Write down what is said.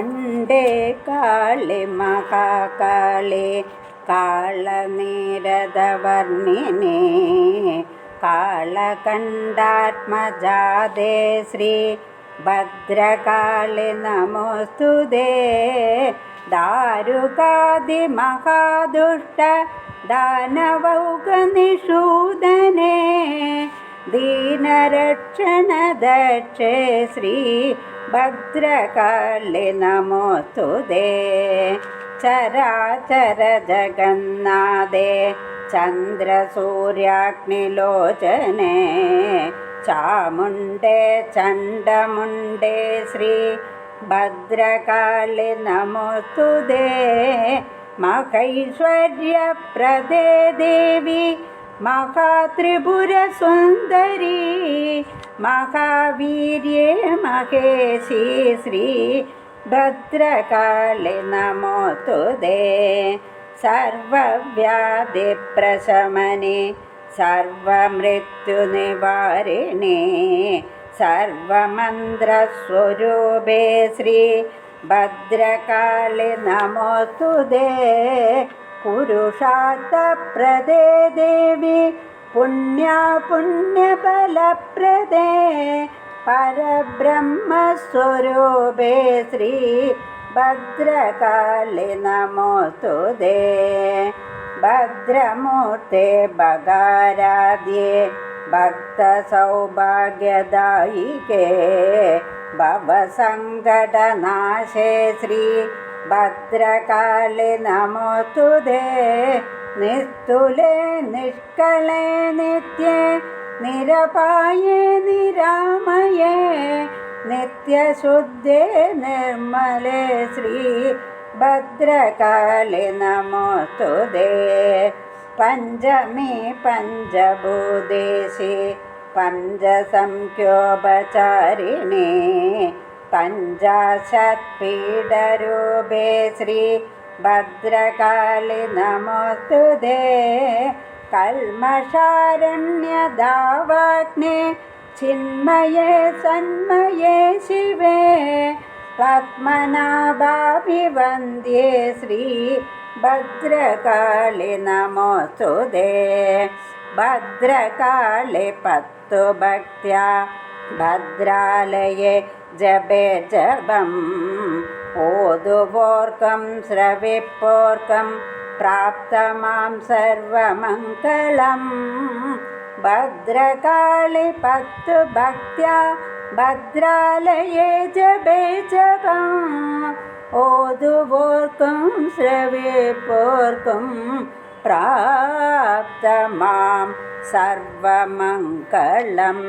ण्डे काळि महाकाळे काळनिरदवर्णे काळखण्डात्मजादे श्री भद्रकाळि नमोस्तुदे दी ദീനരക്ഷണദക്ഷേ ശ്രീ ഭദ്രകാളി നമോസ്തുതേ ചരാചര ജഗന്നാഥേ ചന്ദ്രസൂര്യാഗ്നിലോചനേ. ചാമുണ്ടേ ചണ്ടമുണ്ടേ ശ്രീ ഭദ്രകാളി നമോസ്തുതേ മഹൈശ്വര്യപ്രദേ ദേവി മഹാത്രിപുരസുന്ദരി മഹാവീര്യേ മഹേശി ശ്രീ ഭദ്രകാളി നമോസ്തുതേ സർവവ്യാധിപ്രശമനെ സർവമൃത്യുനിവാരിണി സർവമന്ത്രസ്വരൂപേ ശ്രീ ഭദ്രകാളി पुरुषात्प्रदे देवी पुण्यापुण्यफलप्रदे परब्रह्मस्वरूपे श्री भद्रकाले नमोऽस्तु दे भद्रमूर्ते बगाराद्ये भक्तसौभाग्यदायिके भवसङ्कटनाशे श्री ഭദ്രകാളി നമോസ്തുതേ നിസ്തുലേ നിഷ്കളേ നിത്യേ. നിരപായേ നിരാമയേ. നിത്യശുദ്ധേ നിർമ്മലേ ശ്രീ ഭദ്രകാളി നമോസ്തുതേ പഞ്ചമി പഞ്ചഭൂദേശി പഞ്ചസംഖ്യോപചാരിണി. പഞ്ചാശത്പീഡരൂപേ ശ്രീ ഭദ്രകാളി നമോസ്തുതേ. കൽമഷാരണ്യദാവാഗ്നേ ചിന്മയേ സന്മയേ ശിവേ. പത്മനാഭാഭിവന്ദ്യേ ശ്രീ ഭദ്രകാളി നമോസ്തുതേ. ഭദ്രകാളി भद्रालये जपे जपम् ओदुवोर्कं श्रविपोर्कं प्राप्त मां सर्वमङ्गलं भद्रकालिपक्तुभक्त्या भद्रालये जपे जपम् ओदुवोर्कं श्रविपोर्कं प्राप्त मां सर्वमङ्गलम्।